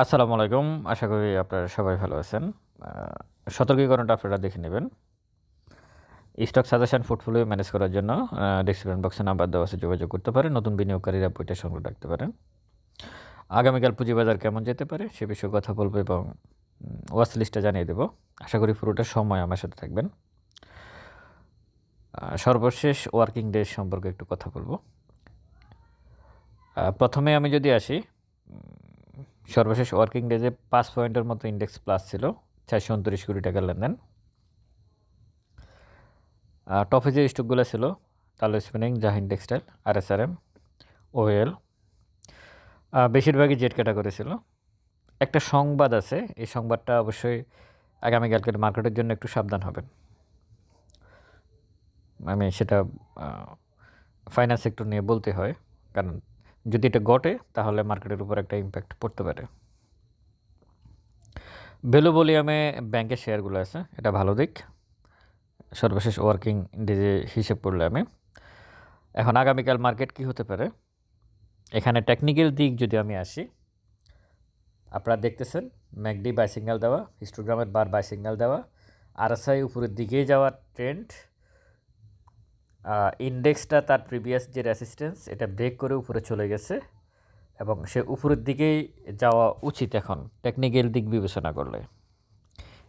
আসসালামু আলাইকুম। আশা করি আপনারা সবাই ভালো আছেন। সতর্কীকরণটা আপনারা দেখে নেবেন। স্টক সাজেশন পোর্টফোলিও ম্যানেজ করার জন্য ডিসক্রিপশন বক্সে নাম্বার দেওয়া আছে, যোগাযোগ করতে পারেন। নতুন বিনিয়োগকারীরা বইটা সংগ্রহ রাখতে পারেন। আগামীকাল পুঁজিবাজার কেমন যেতে পারে সে বিষয়ে কথা বলব এবং ওয়াচ লিস্টটা জানিয়ে দেবো। আশা করি পুরোটা সময় আমার সাথে থাকবেন। সর্বশেষ ওয়ার্কিং ডে সম্পর্কে একটু কথা বলব। প্রথমে আমি যদি আসি সর্বশেষ ওয়ার্কিং ডেজে পাঁচ পয়েন্টের মতো ইন্ডেক্স প্লাস ছিল, চারশো উনত্রিশ কোটি টাকার লেনদেন। টপে যে স্টকগুলো ছিল তালো স্পিনিং জাহিন টেক্সটাইল, আর এস আর এম ওয়েল বেশিরভাগই জেট ক্যাটাগরি ছিল। একটা সংবাদ আছে, এই সংবাদটা অবশ্যই আগামীকালকের মার্কেটের জন্য একটু সাবধান হবেন। আমি সেটা ফাইন্যান্স সেক্টর নিয়ে বলতে হয়, কারণ যদি এটা ঘটে, তাহলে মার্কেটের উপর একটা ইম্প্যাক্ট পড়তে পারে। ভ্যালু ভলিউমে ব্যাংকের শেয়ারগুলো আছে, এটা ভালো দিক। সর্বশেষ ওয়ার্কিং ডেজে হিসেব করলে আমি। এখন আগামীকাল মার্কেট কি হতে পারে? এখানে টেকনিক্যাল দিক যদি আমি আসি, আপনারা দেখতেছেন, ম্যাকডি বাই সিগন্যাল দেওয়া হিস্টোগ্রামের বার বাই সিগন্যাল দেওয়া আরএসআই উপরের দিকেই যাওয়ার ট্রেন্ড ইন্ডেক্সটা তার প্রিভিয়াস যে রেসিস্ট্যান্স এটা ব্রেক করে উপরে চলে গেছে এবং সে উপরের দিকেই যাওয়া উচিত এখন টেকনিক্যাল দিক বিবেচনা করলে।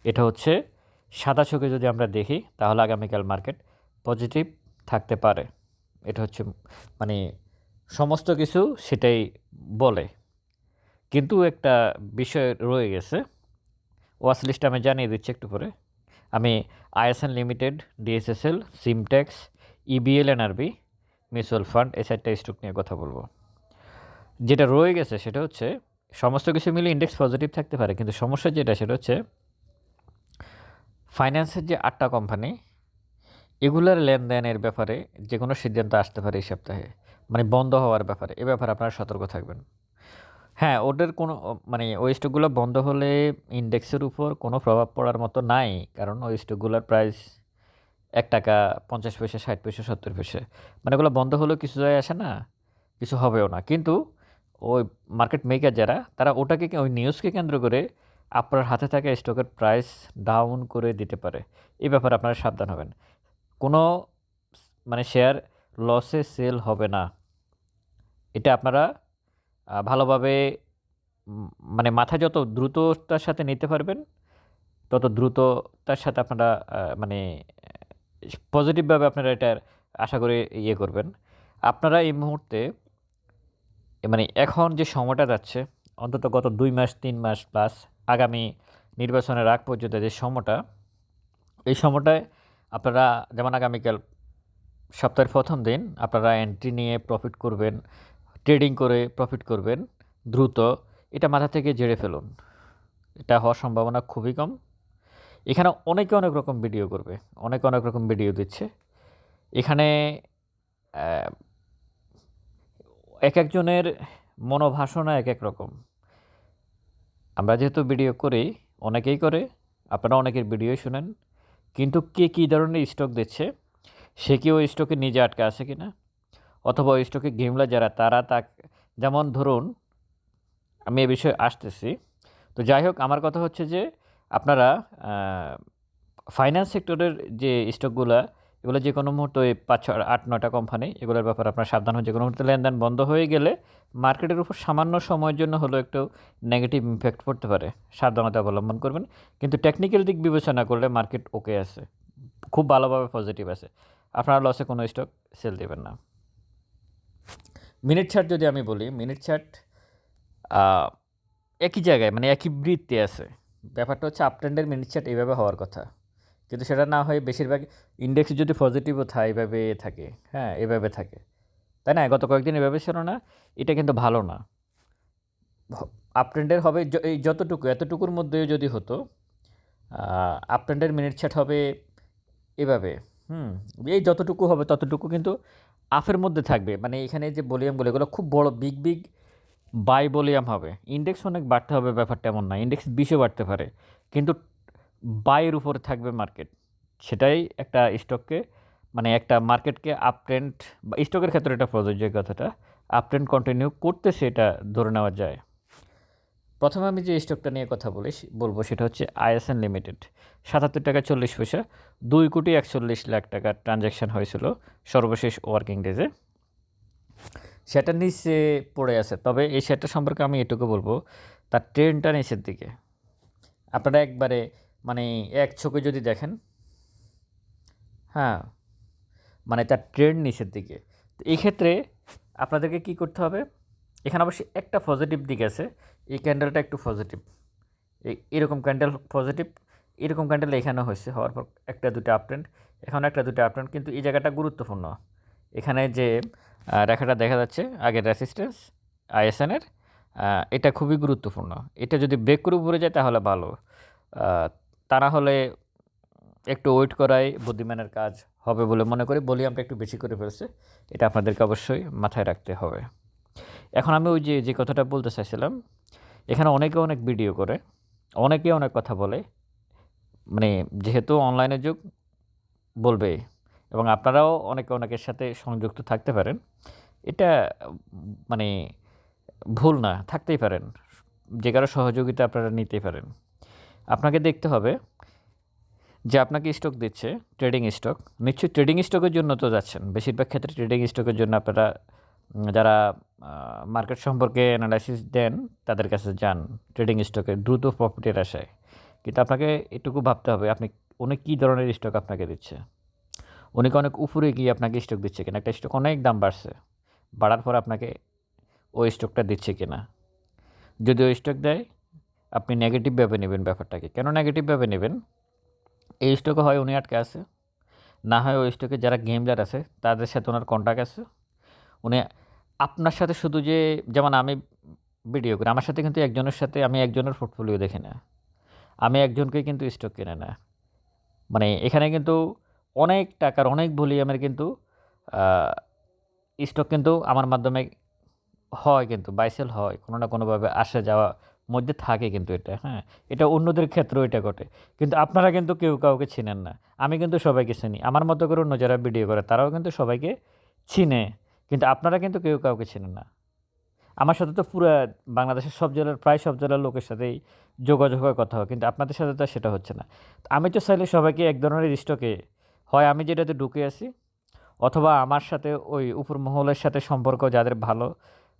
এটা হচ্ছে সাদা চোখে যদি আমরা দেখি, তাহলে আগামীকাল মার্কেট পজিটিভ থাকতে পারে। এটা হচ্ছে মানে সমস্ত কিছু সেটাই বলে। কিন্তু একটা বিষয় রয়ে গেছে ওয়াচ লিস্ট আমি জানিয়ে দিচ্ছি একটু পরে। আমি ISN limited, DSSL, Simtex EBL NRB mutual fund, এই চারটা স্টক নিয়ে কথা বলব। যেটা রয়ে গেছে সেটা হচ্ছে, সমস্ত কিছু মিলে ইন্ডেক্স পজিটিভ থাকতে পারে, কিন্তু সমস্যা যেটা সেটা হচ্ছে ফাইন্যান্সের যে আটটা কোম্পানি এগুলার লেনদেনের ব্যাপারে যে কোনো সিদ্ধান্ত আসতে পারে এই সপ্তাহে মানে বন্ধ হওয়ার ব্যাপারে, এ ব্যাপারে আপনারা সতর্ক থাকবেন। হ্যাঁ ওদের কোনো মানে ওই স্টকগুলো বন্ধ হলে ইন্ডেক্সের উপর কোনো প্রভাব পড়ার মতো নাই, কারণ ওই স্টকগুলোর প্রাইস এক টাকা পঞ্চাশ পয়সা, ষাট পয়সা, সত্তর পয়সা। মানে ওগুলো বন্ধ হলেও কিছু যায় আসে না, কিছু হবেও না। কিন্তু ওই মার্কেট মেকার যারা, তারা ওটাকে ওই নিউজকে কেন্দ্র করে আপনার হাতে থাকা স্টকের প্রাইস ডাউন করে দিতে পারে। এই ব্যাপারে আপনারা সাবধান হবেন। কোনো মানে শেয়ার লসে সেল হবে না। এটা আপনারা ভালোভাবে মানে মাথা যত দ্রুততার সাথে নিতে পারবেন, তত দ্রুততার সাথে আপনারা মানে পজিটিভভাবে আপনারা এটার আশা করে ইয়ে করবেন। আপনারা এই মুহূর্তে মানে এখন যে সময়টা যাচ্ছে, অন্তত গত দুই মাস, তিন মাস প্লাস আগামী নির্বাচনের আগ পর্যন্ত যে সময়টা, এই সময়টায় আপনারা যেমন আগামীকাল সপ্তাহের প্রথম দিন আপনারা এন্ট্রি নিয়ে প্রফিট করবেন ট্রেডিং করে প্রফিট করবেন, দ্রুত এটা মাথা থেকে জেড়ে ফেলুন। এটা হওয়ার সম্ভাবনা খুবই কম। এখানে অনেকে অনেক রকম ভিডিও করবে, অনেকে অনেক রকম ভিডিও দিচ্ছে। এখানে এক একজনের মনোভাষণা এক এক রকম। আমরা যেহেতু ভিডিও করি, অনেকেই করে, আপনারা অনেকের ভিডিও শুনেন, কিন্তু কে কী ধরনের স্টক দিচ্ছে, সে কি ওই স্টকে নিজে আটকে আছে কি না অথবা ওই স্টকে গেমলা যারা, তারা তা যেমন ধরুন, আমি এ বিষয়ে আসতেছি। তো যাই হোক, আমার কথা হচ্ছে যে আপনারা ফাইন্যান্স সেক্টরের যে স্টকগুলো এগুলো যে কোনো মুহূর্তে পাঁচ ছ আট, নয়টা কোম্পানি এগুলোর ব্যাপারে আপনার সাবধান হয়ে যে কোনো মুহূর্তে লেনদেন বন্ধ হয়ে গেলে মার্কেটের উপর সামান্য সময়ের জন্য হলেও একটু নেগেটিভ ইম্প্যাক্ট পড়তে পারে। সাবধানতা অবলম্বন করবেন। কিন্তু টেকনিক্যাল দিক বিবেচনা করলে মার্কেট ওকে আছে। খুব ভালোভাবে পজিটিভ আছে। আপনারা লসে কোনো স্টক সেল দেবেন না। মিনিট চার্ট যদি আমি বলি মিনিট চার্ট একই জায়গায় মানে একই বৃত্তে আছে। ব্যাপারটা হচ্ছে আপ ট্রেন্ডের মিনিট চার্ট এইভাবে হওয়ার কথা। কিন্তু সেটা না হয়ে বেশিরভাগ ইন্ডেক্স যদি পজিটিভও থাকে এইভাবে থাকে হ্যাঁ এভাবে থাকে। তাই না? গত কয়েকদিন এভাবে ছিল না, এটা কিন্তু ভালো না। আপ ট্রেন্ডের হবে এই যতটুকু, এতটুকুর মধ্যে যদি হতো আপ ট্রেন্ডের মিনিট চার্ট হবে এভাবে, হুম, এই যতটুকু হবে ততটুকু কিন্তু আফের মধ্যে থাকবে। মানে এখানে যে ভলিউমগুলো এগুলো খুব বড় বিগ বিগ বাই ভলিউম হবে। ইন্ডেক্স অনেক বাড়তে হবে ব্যাপারটা এমন না। ইন্ডেক্স বিশও বাড়তে পারে। কিন্তু বাইয়ের উপরে থাকবে মার্কেট সেটাই একটা স্টককে মানে একটা মার্কেটকে আপ ট্রেন্ড বা স্টকের ক্ষেত্রে এটা প্রযোজ্য কথাটা আপ ট্রেন্ড কন্টিনিউ করতেছে এটা ধরে নেওয়া যায়। প্রথমে আমি যে স্টকটা নিয়ে কথা বলি বলব সেটা হচ্ছে আইএসএন লিমিটেড। সাতাত্তর টাকা চল্লিশ পয়সা, দুই কোটি একচল্লিশ লাখ টাকার ট্রানজ্যাকশান হয়েছিল সর্বশেষ ওয়ার্কিং ডেজে সেটা নিচে পড়ে আছে। তবে এই শেয়ারটা সম্পর্কে আমি এটুকু বলব, তার ট্রেনটা নিচের দিকে। আপনারা একবারে মানে এক চোখে যদি দেখেন হ্যাঁ মানে তার ট্রেন্ড নিচের দিকে। তো এই ক্ষেত্রে আপনাদেরকে কি করতে হবে, এখানে অবশ্যই একটা পজিটিভ দিক আছে, এই ক্যান্ডেলটা একটু পজিটিভ এরকম ক্যান্ডেল পজিটিভ এরকম ক্যান্ডেল এখানে হয়েছে, হওয়ার পর একটা দুটো আপট্রেন্ড এখানে একটা দুটো আপট্রেন্ড কিন্তু এই জায়গাটা গুরুত্বপূর্ণ। এখানে যে রেখাটা দেখা যাচ্ছে, আগের রেসিস্ট্যান্স আইএসএনের এটা খুবই গুরুত্বপূর্ণ। এটা যদি ব্রেক করে উপরে যায় তাহলে ভালো। তা না হলে একটু ওয়েট করাই বুদ্ধিমানের কাজ হবে বলে মনে করি। ভলিউমটা একটু বেশি করে ফেলছে। এটা আপনাদেরকে অবশ্যই মাথায় রাখতে হবে। এখন আমি ওই যে যে কথাটা বলতে চাইছিলাম, এখানে অনেকে অনেক ভিডিও করে অনেকে অনেক কথা বলে। মানে যেহেতু অনলাইনের যুগ বলবে এবং আপনারাও অনেকে অনেকের সাথে সংযুক্ত থাকতে পারেন। এটা মানে ভুল না, থাকতেই পারেন। যে কারও সহযোগিতা আপনারা নিতেই পারেন। আপনাকে দেখতে হবে যে আপনাকে স্টক দিচ্ছে ট্রেডিং স্টক নিশ্চয়ই ট্রেডিং স্টকের জন্য তো যাচ্ছেন। বেশিরভাগ ক্ষেত্রে ট্রেডিং স্টকের জন্য আপনারা যারা মার্কেট সম্পর্কে অ্যানালাইসিস দেন, তাদের কাছে যান ট্রেডিং স্টকে দ্রুত প্রফিটের আশায়। কিন্তু আপনাকে এটুকু ভাবতে হবে, আপনি, উনি কী ধরনের স্টক আপনাকে দিচ্ছে? উনি কি অনেক উপরে গিয়ে আপনাকে স্টক দিচ্ছে কিনা। একটা স্টক অনেক দাম বাড়ছে। বাড়ার পর আপনাকে ওই স্টকটা দিচ্ছে কিনা। যদি ওই স্টক দেয়, আপনি নেগেটিভভাবে নেবেন ব্যাপারটাকে। কেন নেগেটিভভাবে নেবেন? এই স্টকে হয় উনি আটকে আছে। না হয় ওই স্টকে যারা গেমলার আছে, তাদের সাথে ওনার কন্ট্যাক্ট আছে। উনি আপনার সাথে শুধু যে, যেমন আমি ভিডিও করি, আমার সাথে কিন্তু একজনের সাথে আমি একজনের পোর্টফোলিও দেখি না। আমি একজনকে কিন্তু স্টক কিনে না। মানে এখানে কিন্তু অনেক টাকার অনেক ভলিউমের কিন্তু স্টক কিন্তু আমার মাধ্যমে হয় কিন্তু বাইসেল হয়, কোনো না কোনোভাবে আসে যাওয়া মধ্যে থাকে কিন্তু এটা হ্যাঁ? এটা অন্যদের ক্ষেত্রেও এটা ঘটে। কিন্তু আপনারা কিন্তু কেউ কাউকে চিনেন না। আমি কিন্তু সবাইকে চিনি। আমার মতো করে অন্য যারা ভিডিও করে, তারাও কিন্তু সবাইকে চিনে। কিন্তু আপনারা কিন্তু কেউ কাউকে চিনেন না। আমার সাথে তো পুরো বাংলাদেশের সব জেলার, প্রায় সব জেলার লোকের সাথেই যোগাযোগ কথা হয়। কিন্তু আপনাদের সাথে তো সেটা হচ্ছে না। আমি তো চাইলে সবাইকে এক ধরনের স্টকে হয় আমি যেটাতে ঢুকে আছি, অথবা আমার সাথে ওই উপর মহলের সাথে সম্পর্ক যাদের ভালো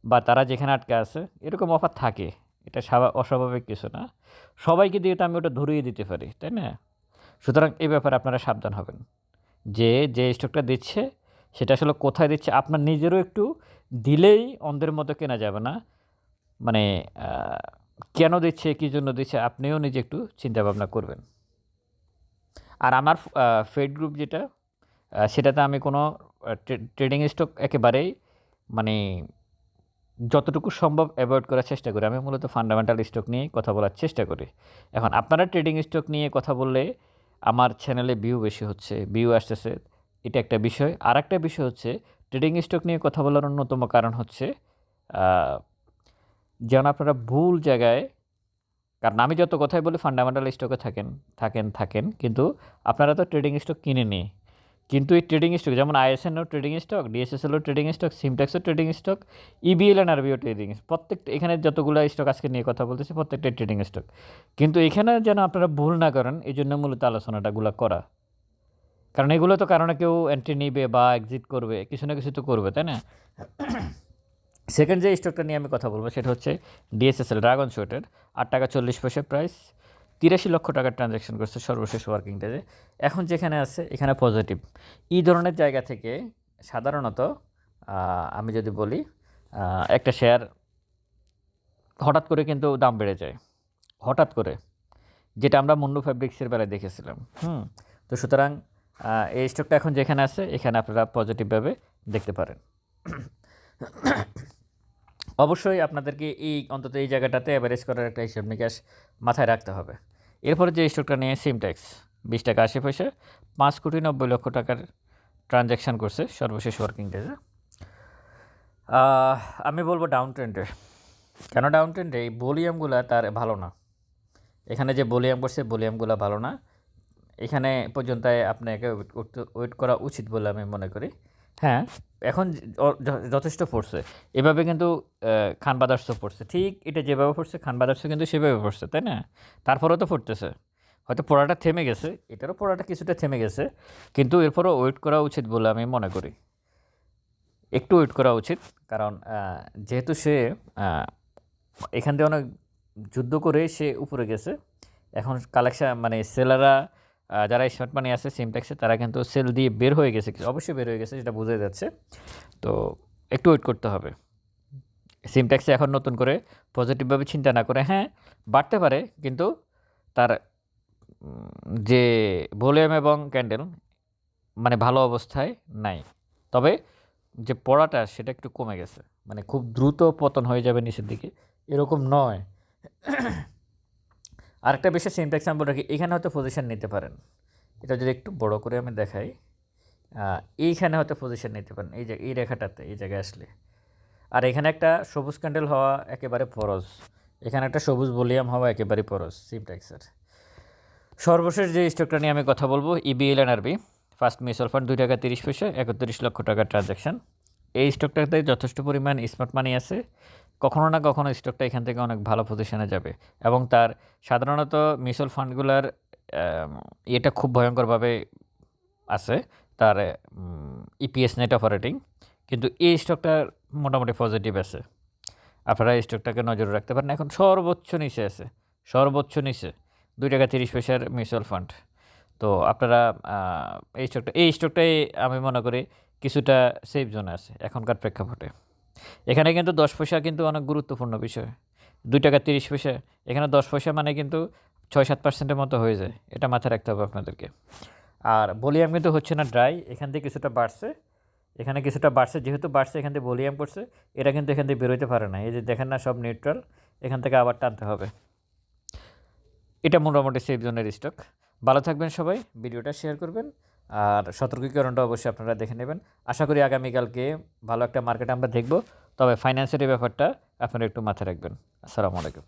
বা তারা যেখানে আটকে আছে, এরকম অফার থাকে। এটা স্বাভা- অস্বাভাবিক কিছু না। সবাইকে দিয়ে তো আমি ওটা ধরিয়ে দিতে পারি, তাই না? সুতরাং এই ব্যাপারে আপনারা সাবধান হবেন। যে যে স্টকটা দিচ্ছে, সেটা আসলে কোথায় দিচ্ছে, আপনার নিজেরও একটু দিলেই অন্ধের মতো কেনা যাবে না। মানে কেন দিচ্ছে, কী জন্য দিচ্ছে, আপনিও নিজে একটু চিন্তা ভাবনা করবেন। আর আমার ফেড গ্রুপ যেটা সেটাতে আমি কোনো ট্রেডিং স্টক একেবারেই মানে যতটুকু সম্ভব অ্যাভয়েড করার চেষ্টা করি। আমি মূলত ফান্ডামেন্টাল স্টক নিয়ে কথা বলার চেষ্টা করি। এখন আপনারা ট্রেডিং স্টক নিয়ে কথা বললে আমার চ্যানেলে ভিউ বেশি হচ্ছে ভিউ আসতেছে। এটা একটা বিষয়। আর একটা বিষয় হচ্ছে ট্রেডিং স্টক নিয়ে কথা বলার অন্যতম কারণ হচ্ছে যেন আপনারা ভুল জায়গায় কারণ আমি যত কথাই বলি ফান্ডামেন্টাল স্টকে থাকেন থাকেন থাকেন, কিন্তু আপনারা তো ট্রেডিং স্টক কিনে নিই কিন্তু এই ট্রেডিং স্টক যেমন আইএসএনও ট্রেডিং স্টক ডিএসএসএলও ট্রেডিং স্টক সিমটেক্সও ট্রেডিং স্টক ইবিএল অ্যান্ড আরবিও ট্রেডিং প্রত্যেকটা, এখানে যতগুলো স্টক আজকে নিয়ে কথা বলতেছি প্রত্যেকটা ট্রেডিং স্টক কিন্তু এখানে যেন আপনারা ভুল না করেন, এই জন্য মূলত আলোচনাটাগুলো করা। কারণ এগুলো তো কারণে কেউ এন্ট্রি নিবে বা এক্সিট করবে, কিছু না কিছু তো করবে, তাই না? সেকেন্ড যে স্টকটা নিয়ে আমি কথা বলব সেটা হচ্ছে ডিএসএসএল ড্রাগন শুটের আট টাকা চল্লিশ পয়সা প্রাইস তিরাশি লক্ষ টাকার ট্রানজ্যাকশন করছে সর্বশেষ ওয়ার্কিং ডেতে এখন যেখানে আছে, এখানে পজিটিভ এই ধরনের জায়গা থেকে সাধারণত আমি যদি বলি একটা শেয়ার হঠাৎ করে কিন্তু দাম বেড়ে যায়। হঠাৎ করে, যেটা আমরা মুন্ডু ফ্যাব্রিক্সের বেলায় দেখেছিলাম। হুম, তো সুতরাং এই স্টকটা এখন যেখানে আছে, এখানে আপনারা পজিটিভভাবে দেখতে পারেন। অবশ্যই আপনাদেরকে এই অন্তত এই জায়গাটাতে অ্যাভারেজ করার একটা হিসাব নিকাশ মাথায় রাখতে হবে। এরপরে যে স্টকটা নিয়ে সিমট্যাক্স বিশ টাকা আশি পয়সা, পাঁচ কোটি নব্বই লক্ষ টাকার ট্রানজ্যাকশান করছে সর্বশেষ ওয়ার্কিং ডেজে আমি বলব ডাউন ট্রেন্ডের কেন ডাউন ট্রেন্ডে এই ভলিউমগুলো তার ভালো না। এখানে যে ভলিউম করছে ভলিউমগুলো ভালো না। এখানে পর্যন্ত আপনাকে ওয়েট করা উচিত বলে আমি মনে করি। হ্যাঁ এখন যথেষ্ট পড়ছে। এভাবে কিন্তু খান বাদার্সও পড়ছে। ঠিক এটা যেভাবে পড়ছে খান বাদার্সও কিন্তু সেভাবে পড়ছে, তাই না? তারপরেও তো পড়তেছে। হয়তো পড়াটা থেমে গেছে, এটারও পড়াটা কিছুটা থেমে গেছে, কিন্তু এরপরও ওয়েট করা উচিত বলে আমি মনে করি। একটু ওয়েট করা উচিত, কারণ যেহেতু সে এখান থেকে অনেক যুদ্ধ করে সে উপরে গেছে। এখন কালেকশন মানে সেলাররা যারা স্মার্ট মানি আছে সিমট্যাক্সে তারা কিন্তু সেল দিয়ে বের হয়ে গেছে অবশ্যই বের হয়ে গেছে, সেটা বোঝা যাচ্ছে। তো একটু ওয়েট করতে হবে। সিমট্যাক্সে এখন নতুন করে পজিটিভভাবে চিন্তা না করে হ্যাঁ বাড়তে পারে, কিন্তু তার যে ভলিউম এবং ক্যান্ডেল মানে ভালো অবস্থায় নাই। তবে যে পড়াটা, সেটা একটু কমে গেছে। মানে খুব দ্রুত পতন হয়ে যাবে নিচের দিকে। এরকম নয়। আরেকটা আমি বলে রাখি, এখানে হয়তো পজিশন নিতে পারেন। এটা যদি একটু বড় করে আমি দেখাই এইখানে হয়তো পজিশন নিতে পারেন, এই যে, এই রেখাটাতে, এই জায়গায় আসলে। আর এখানে একটা সবুজ ক্যান্ডেল হওয়া একেবারে ফরজ এখানে একটা সবুজ ভলিউম হওয়া একেবারে ফরজ সিমট্যাক্সের সর্বশেষ যে স্টকটা নিয়ে আমি কথা বলব EBL NRB first mutual fund দুই টাকা তিরিশ পয়সা, একত্রিশ লক্ষ টাকার ট্রানজ্যাকশন এই স্টকটাতে যথেষ্ট পরিমাণ স্মার্ট মানি আছে। কখনো না কখনো স্টকটা এখান থেকে অনেক ভালো পজিশনে যাবে। এবং তার সাধারণত মিউচুয়াল ফান্ডগুলোর এটা খুব ভয়ঙ্করভাবে আছে, তার ইপিএস নেট অপারেটিং কিন্তু এই স্টকটার মোটামুটি পজিটিভ আছে। আপনারা এই স্টকটাকে নজরে রাখতে পারেন। এখন সর্বোচ্চ নিচে আছে, সর্বোচ্চ নিচে, দুই টাকা তিরিশ পয়সার মিউচুয়াল ফান্ড তো আপনারা এই স্টকটা এই স্টকটাই আমি মনে করি কিছুটা সেফ জোনে আছে, এখনকার প্রেক্ষাপটে। এখানে কিন্তু দশ পয়সা কিন্তু অনেক গুরুত্বপূর্ণ বিষয়। দুই টাকা তিরিশ পয়সা, এখানে দশ পয়সা মানে কিন্তু ছয় সাত পার্সেন্টের মতো হয়ে যায়। এটা মাথায় রাখতে হবে আপনাদেরকে। আর ভলিউম কিন্তু হচ্ছে না ড্রাই, এখান থেকে কিছুটা বাড়ছে। এখানে কিছুটা বাড়ছে, যেহেতু বাড়ছে, এখান থেকে ভলিউম পড়ছে এটা কিন্তু এখান থেকে বেরোতে পারে না। এই যে দেখেন না, সব নিউট্রাল এখান থেকে আবার টানতে হবে। এটা মোটামুটি সেফ জোনের স্টক ভালো থাকবেন সবাই, ভিডিওটা শেয়ার করবেন। আর সতর্কীকরণটা অবশ্যই আপনারা দেখে নেবেন। আশা করি আগামীকালকে ভালো একটা মার্কেট আমরা দেখব। তবে ফাইন্যান্সের ব্যাপারটা আপনারা একটু মাথায় রাখবেন। আসসালামু আলাইকুম।